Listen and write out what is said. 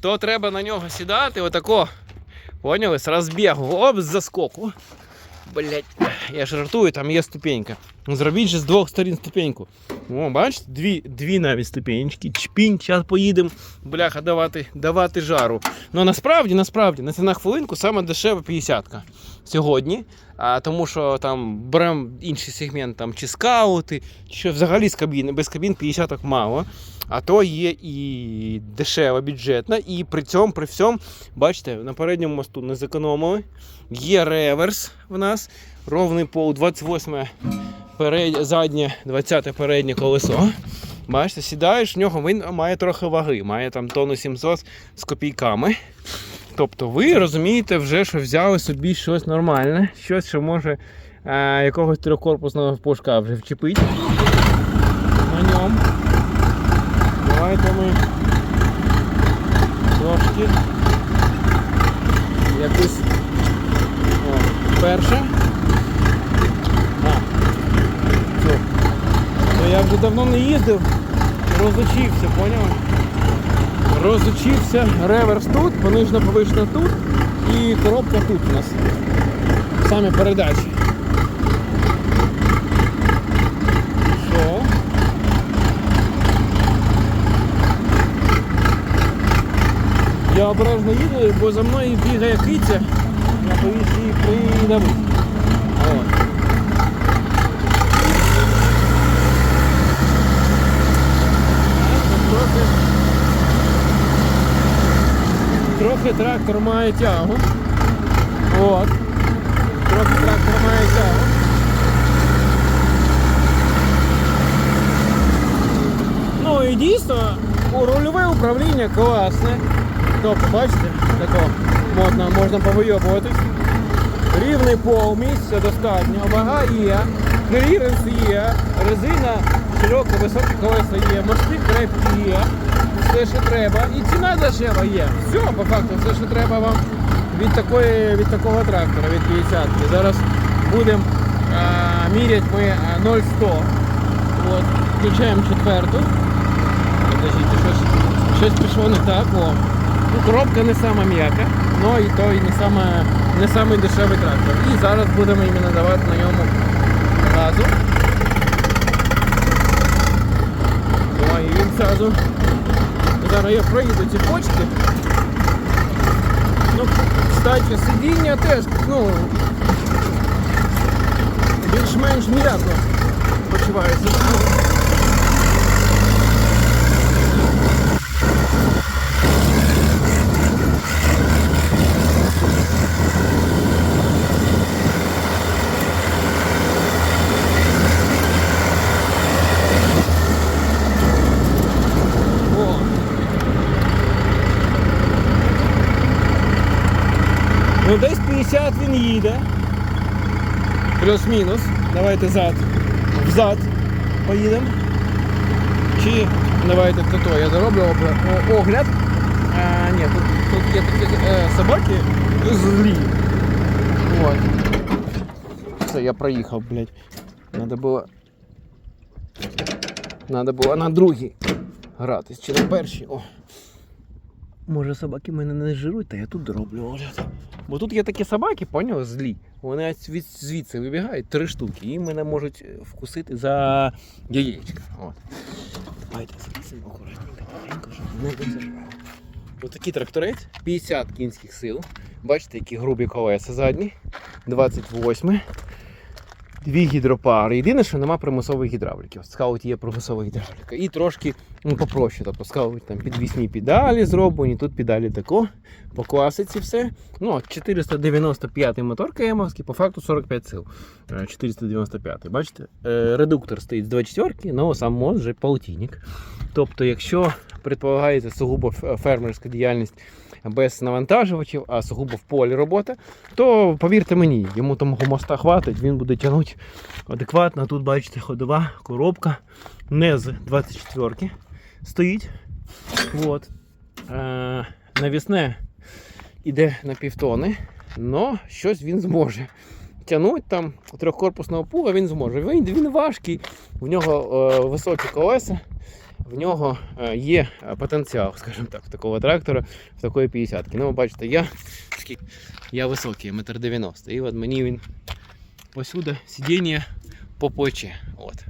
То треба на нього сідати, отако. Поняли? З розбігу, оп, з заскоку. Блять, я ж жартую, там є ступенька. Ну, Зробіть же з двох сторін ступеньку. О, бачите, дві, дві навіть ступенечки. Чпінь, зараз поїдемо, бляха, давати, давати жару. Ну насправді, насправді, на це на хвилинку саме дешева 50-ка сьогодні. А, тому що там беремо інший сегмент, там чи скаути, чи взагалі з кабіни, без кабін 50 мало. А то є і дешева, бюджетна, і при цьому, при всьому, бачите, на передньому мосту не зекономили. Є реверс в нас, ровний пол, 28 перед... заднє, 20 переднє колесо. Бачите, сідаєш, в нього він має трохи ваги, має там тонну 700 з копійками. Тобто ви розумієте вже, що взяли собі щось нормальне, щось, що може е, якогось трьохкорпусного пушка вже вчепити на ньому. Давайте ми трошки якусь о, перше. А. Ну, я вже давно не їздив, розучився, поняв? Розучився реверс тут, понижна повишена тут і коробка тут у нас. Самі передачі. Що? Я обережно їду, бо за мною бігає киця, я боюсь її придавити. От. Трохи, трохи трактор має тягу. От. Трохи трактор має тягу. Ну і дійсно, рульове управління класне. Тобто, бачите, тако можна, можна повийобуватись. Рівний пол, місця достатньо, вага є, кліренс є, резина широка, високі колеса є, мости крепкі є, все, що треба. І ціна дешева є. Все, по факту, все, що треба вам від, такої, від такого трактора, від 50 Зараз будемо міряти ми а, 0,100. От, включаємо четверту. Подождіть, щось, щось пішло не так. О. Ну, коробка не сама м'яка, але і той не саме, не самий дешевий трактор. І зараз будемо іменно давати на ньому газу. Давай, і він зразу. Зараз я проїду ці почки. Ну, кстати, сидіння теж, ну, більш-менш м'яко почувається. О. Ну десь 50 він їде. Плюс-мінус. Давайте зад. Взад поїдемо. Чи давайте то-то. Я зароблю огляд. А, ні, тут, тут є такі е, собаки злі. От. Все, я проїхав, блядь. Надо було. Надо було на другій гратись. Чи на першій. О. Може собаки мене не жирують, та я тут дороблю огляд. Бо тут є такі собаки, поняв, злі. Вони звідси вибігають три штуки і мене можуть е, вкусити за яєчка. Давайте заліземо акуратненько, маленько, щоб не дозирвало. Ось тракторець, 50 кінських сил. Бачите, які грубі колеса задні. 28. Дві гідропари. Єдине, що нема примусової гідравліки. В скауті є примусова гідравліка. І трошки ну, попроще. Тобто скаут там підвісні педалі зроблені, тут педалі тако. По класиці все. Ну, от 495 мотор КМовський, по факту 45 сил. Е, 495. Бачите? Е, Редуктор стоїть з 24, але сам мост вже полтинник. Тобто, якщо предполагається сугубо фермерська діяльність без навантажувачів, а сугубо в полі робота, то повірте мені, йому того моста хватить, він буде тягнути адекватно. Тут бачите ходова коробка не з 24-ки стоїть. От. Е, навісне іде на півтони, але щось він зможе. Тягнуть там трьохкорпусного пуга він зможе. Він, він важкий, в нього е, високі колеса. В нього е, є е, потенціал, скажімо так, в такого трактора, в такої 50 Ну, ви бачите, я, я високий, метр 90 І от мені він посюди сидіння по. От.